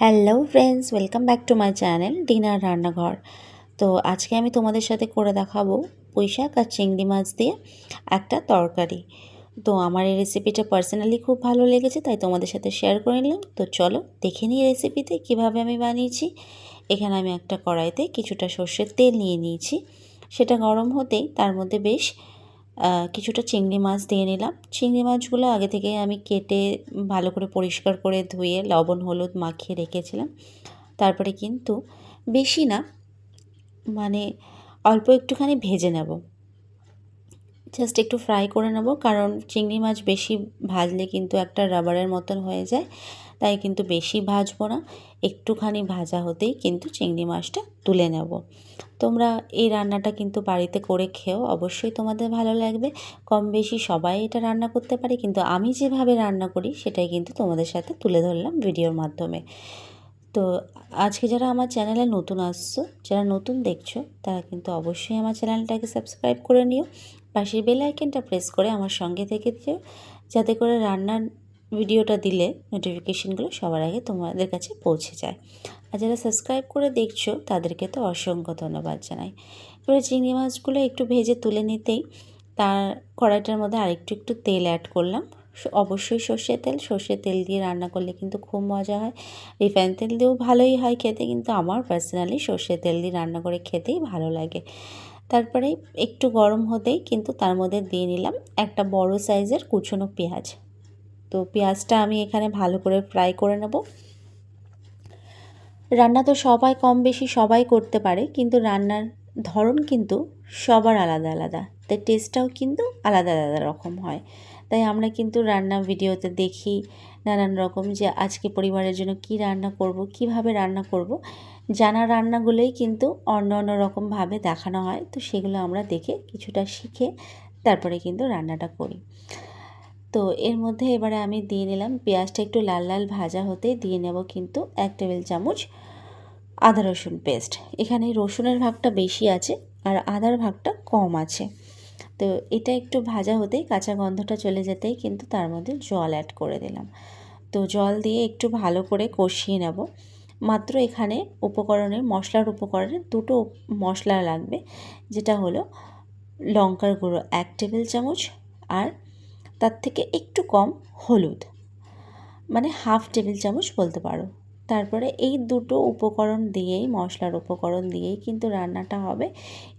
Hello friends welcome back to my channel dinner রান্নাঘর তো আজকে আমি তোমাদের সাথে করে দেখাবো পুঁইশাক আর চিংড়ি মাছ দিয়ে একটা তরকারি। তো আমার এই রেসিপিটা পার্সোনালি খুব ভালো লেগেছে, তাই তোমাদের সাথে শেয়ার করে নিলাম। তো চলো দেখে নিই রেসিপিতে কীভাবে আমি বানিয়েছি। এখানে আমি একটা কড়াইতে কিছুটা সর্ষের তেল নিয়ে নিয়েছি। সেটা গরম হতেই তার মধ্যে বেশ কিছুটা চিংড়ি মাছ দিয়ে নিলাম। চিংড়ি মাছগুলো আগে থেকে আমি কেটে ভালো করে পরিষ্কার করে ধুয়ে লবণ, হলুদ মাখিয়ে রেখেছিলাম। তারপরে কিন্তু বেশি না মানে অল্প একটুখানি ভেজে নেব। জাস্ট একটু ফ্রাই করে নেব, কারণ চিংড়ি মাছ বেশি ভাজলে কিন্তু একটা রাবারের মতন হয়ে যায়। তাই কিন্তু বেশি ভাজবো না। একটুখানি ভাজা হতেই কিন্তু চিংড়ি মাছটা তুলে নেব। তোমরা এই রান্নাটা কিন্তু বাড়িতে করে খেও, অবশ্যই তোমাদের ভালো লাগবে। কম বেশি সবাই এটা রান্না করতে পারে, কিন্তু আমি যেভাবে রান্না করি সেটাই কিন্তু তোমাদের সাথে তুলে ধরলাম ভিডিওর মাধ্যমে। তো আজকে যারা আমার চ্যানেলে নতুন আসছো, যারা নতুন দেখছ, তারা কিন্তু অবশ্যই আমার চ্যানেলটাকে সাবস্ক্রাইব করে নিও। পাশের বেল আইকনটা প্রেস করে আমার সঙ্গে থেকে দিও, যাতে করে রান্নার ভিডিওটা দিলে নোটিফিকেশানগুলো সবার আগে তোমাদের কাছে পৌঁছে যায়। আর যারা সাবস্ক্রাইব করে দেখছ, তাদেরকে তো অসংখ্য ধন্যবাদ জানাই। এবারে চিংড়ি মাছগুলো একটু ভেজে তুলে নিতেই তার কড়াইটার মধ্যে আরেকটু একটু তেল অ্যাড করলাম। অবশ্যই সর্ষের তেল সর্ষের তেল দিয়ে রান্না করলে কিন্তু খুব মজা হয়। রিফাইন তেল দিয়েও ভালোই হয় খেতে, কিন্তু আমার পার্সোনালি সর্ষের তেল দিয়ে রান্না করে খেতেই ভালো লাগে। তারপরে একটু গরম হতেই কিন্তু তার মধ্যে দিয়ে নিলাম একটা বড় সাইজের কুচনো পেঁয়াজ। তো পেঁয়াজটা আমি এখানে ভালো করে ফ্রাই করে নেব। রান্না তো সবাই কম বেশি সবাই করতে পারে, কিন্তু রান্নার ধরন কিন্তু সবার আলাদা আলাদা। তাই টেস্টটাও কিন্তু আলাদা আলাদা রকম হয়। তাই আমরা কিন্তু রান্না ভিডিওতে দেখি নানান রকম যে আজকে পরিবারের জন্য কি রান্না করব, কীভাবে রান্না করব। জানা রান্নাগুলোই কিন্তু অন্য অন্য রকমভাবে দেখানো হয়, তো সেগুলো আমরা দেখে কিছুটা শিখে তারপরে কিন্তু রান্নাটা করি। তো এর মধ্যে এবারে আমি দিয়ে নিলাম পেঁয়াজটা একটু লাল লাল ভাজা হতে দিয়ে নেব কিন্তু এক টেবিল চামচ আদা রসুন পেস্ট এখানে রসুনের ভাগটা বেশি আছে আর আদার ভাগটা কম আছে। তো এটা একটু ভাজা হতেই কাঁচা গন্ধটা চলে যেতেই কিন্তু তার মধ্যে জল অ্যাড করে দিলাম। তো জল দিয়ে একটু ভালো করে কষিয়ে নেব। মাত্র এখানে উপকরণের, মশলার উপকরণে দুটো মশলা লাগবে, যেটা হলো লঙ্কার গুঁড়ো এক টেবিল চামচ আর তার থেকে একটু কম হলুদ। মানে হাফ টেবিল চামচ বলতে পারো। তারপরে এই দুটো উপকরণ দিয়েই, মশলার উপকরণ দিয়েই কিন্তু রান্নাটা হবে।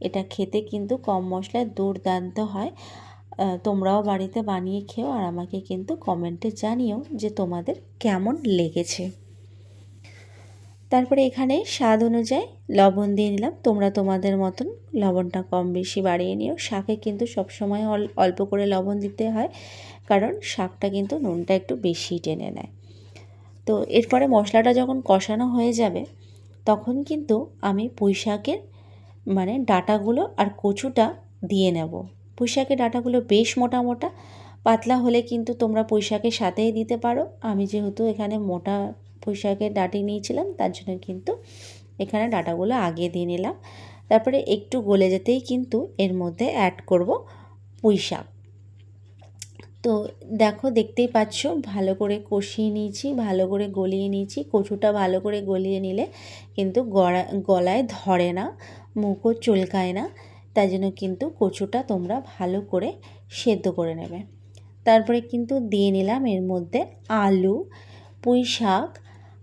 এটা খেতে কিন্তু কম মশলায় দুর্দান্ত হয়। তোমরাও বাড়িতে বানিয়ে খেও আর আমাকে কিন্তু কমেন্টে জানিও যে তোমাদের কেমন লেগেছে। তারপরে এখানে স্বাদ অনুযায়ী লবণ দিয়ে নিলাম। তোমরা তোমাদের মতন লবণটা কম বেশি বাড়িয়ে নিও। শাকে কিন্তু সবসময় অল্প করে লবণ দিতে হয়, কারণ শাকটা কিন্তু নুনটা একটু বেশি টেনে নেয়। তো এরপরে মশলাটা যখন কষানো হয়ে যাবে, তখন কিন্তু আমি পুঁই শাকের মানে ডাটাগুলো আর কচুটা দিয়ে নেব। পুঁই শাকের ডাটাগুলো বেশ মোটা মোটা পাতলা হলে কিন্তু তোমরা পুঁই শাকের সাথেই দিতে পারো। আমি যেহেতু এখানে মোটা পুঁই শাকের ডাটি নিয়েছিলাম, তার জন্য কিন্তু এখানে ডাটাগুলো আগে দিয়ে নিলাম। তারপরে একটু গলে যেতেই কিন্তু এর মধ্যে অ্যাড করব পুঁই শাক তো দেখো, দেখতেই পাচ্ছ, ভালো করে কষিয়ে নিয়েছি, ভালো করে গলিয়ে নিয়েছি। কচুটা ভালো করে গলিয়ে নিলে কিন্তু গড়া, গলায় ধরে না, মুখও চুলকায় না, তাই জন্য কিন্তু কচুটা তোমরা ভালো করে সেদ্ধ করে নেবে। তারপরে কিন্তু দিয়ে নিলাম এর মধ্যে আলু পুঁই শাক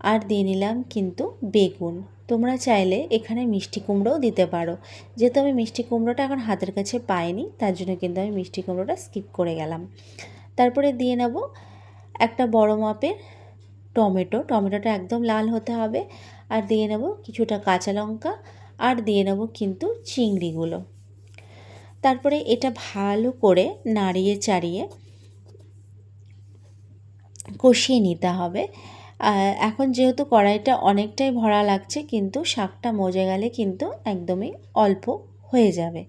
আর দিয়ে নিলাম কিন্তু বেগুন। তোমরা চাইলে এখানে মিষ্টি কুমড়োও দিতে পারো। যেহেতু আমি মিষ্টি কুমড়োটা এখন হাতের কাছে পাইনি, তার জন্য কিন্তু আমি মিষ্টি কুমড়োটা স্কিপ করে গেলাম। তারপরে দিয়ে নেব একটা বড় মাপের টমেটো। টমেটোটা একদম লাল হতে হবে। আর দিয়ে নেব কিছুটা কাঁচা লঙ্কা। আর দিয়ে নেব কিন্তু চিংড়িগুলো। তারপরে এটা ভালো করে নাড়িয়ে চাড়িয়ে কষিয়ে নিতে হবে। এখন যেহেতু কড়াইটা অনেকটাই ভরা লাগছে, কিন্তু শাকটা মজে গেলে কিন্তু একদমই অল্প হয়ে যাবে।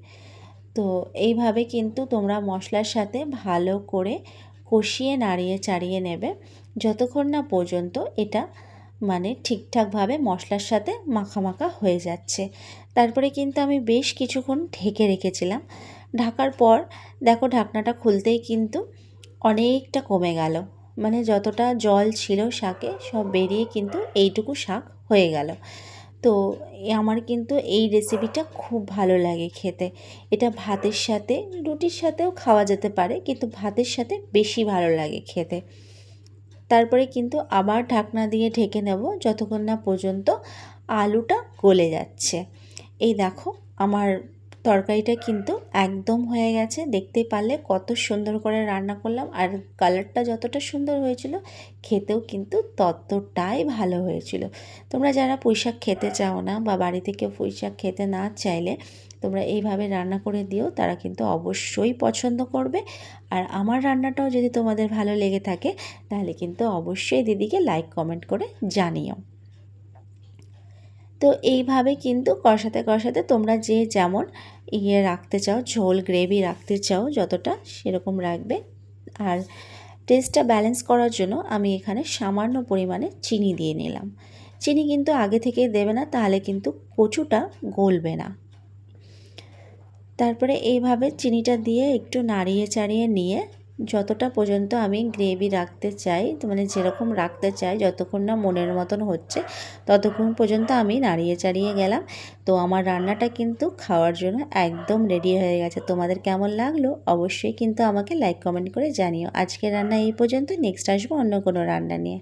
তো এইভাবে কিন্তু তোমরা মশলার সাথে ভালো করে কষিয়ে নাড়িয়ে চাড়িয়ে নেবে, যতক্ষণ না পর্যন্ত এটা মানে ঠিকঠাকভাবে মশলার সাথে মাখা মাখা হয়ে যাচ্ছে। তারপরে কিন্তু আমি বেশ কিছুক্ষণ ঢেকে রেখেছিলাম। ঢাকার পর, দেখো ঢাকনাটা খুলতেই কিন্তু অনেকটা কমে গেল। মানে যতটা জল ছিল শাকে, সব বেরিয়ে কিন্তু এইটুকু শাক হয়ে গেল। তো আমার কিন্তু এই রেসিপিটা খুব ভালো লাগে খেতে। এটা ভাতের সাথে, রুটির সাথেও খাওয়া যেতে পারে, কিন্তু ভাতের সাথে বেশি ভালো লাগে খেতে। তারপরে কিন্তু আবার ঢাকনা দিয়ে ঢেকে নেব যতক্ষণ না পর্যন্ত আলুটা গলে যাচ্ছে। এই দেখো, আমার তরকারিটা কিন্তু একদম হয়ে গেছে। দেখতে পারলে কত সুন্দর করে রান্না করলাম। আর কালারটা যতটা সুন্দর হয়েছিল, খেতেও কিন্তু ততটাই ভালো হয়েছিল। তোমরা যারা পুঁইশাক খেতে চাও না বা বাড়ি থেকে পুঁইশাক খেতে না চাইলে তোমরা এইভাবে রান্না করে দিও, তারা কিন্তু অবশ্যই পছন্দ করবে। আর আমার রান্নাটাও যদি তোমাদের ভালো লেগে থাকে, তাহলে কিন্তু অবশ্যই দিদিকে লাইক কমেন্ট করে জানিও। তো এইভাবে কিন্তু কষাতে কষাতে তোমরা যে যেমন ইয়ে রাখতে চাও, ঝোল গ্রেভি রাখতে চাও, যতটা সেরকম রাখবে। আর টেস্টটা ব্যালেন্স করার জন্য আমি এখানে সামান্য পরিমাণে চিনি দিয়ে নিলাম। চিনি কিন্তু আগে থেকে দেবে না, তাহলে কিন্তু কচুটা গলবে না। তারপরে এইভাবে চিনিটা দিয়ে একটু নাড়িয়ে চাড়িয়ে নিয়ে যতটা পর্যন্ত আমি গ্রেভি রাখতে চাই মানে যেরকম রাখতে চাই, যতক্ষণ না মনের মতন হচ্ছে, ততক্ষণ পর্যন্ত আমি নাড়িয়ে চাড়িয়ে গেলাম। তো আমার রান্নাটা কিন্তু খাওয়ার জন্য একদম রেডি হয়ে গেছে। তোমাদের কেমন লাগল? অবশ্যই কিন্তু আমাকে লাইক কমেন্ট করে জানিও। আজকে রান্না এই পর্যন্ত নেক্সট আসব অন্য কোনো রান্না নিয়ে।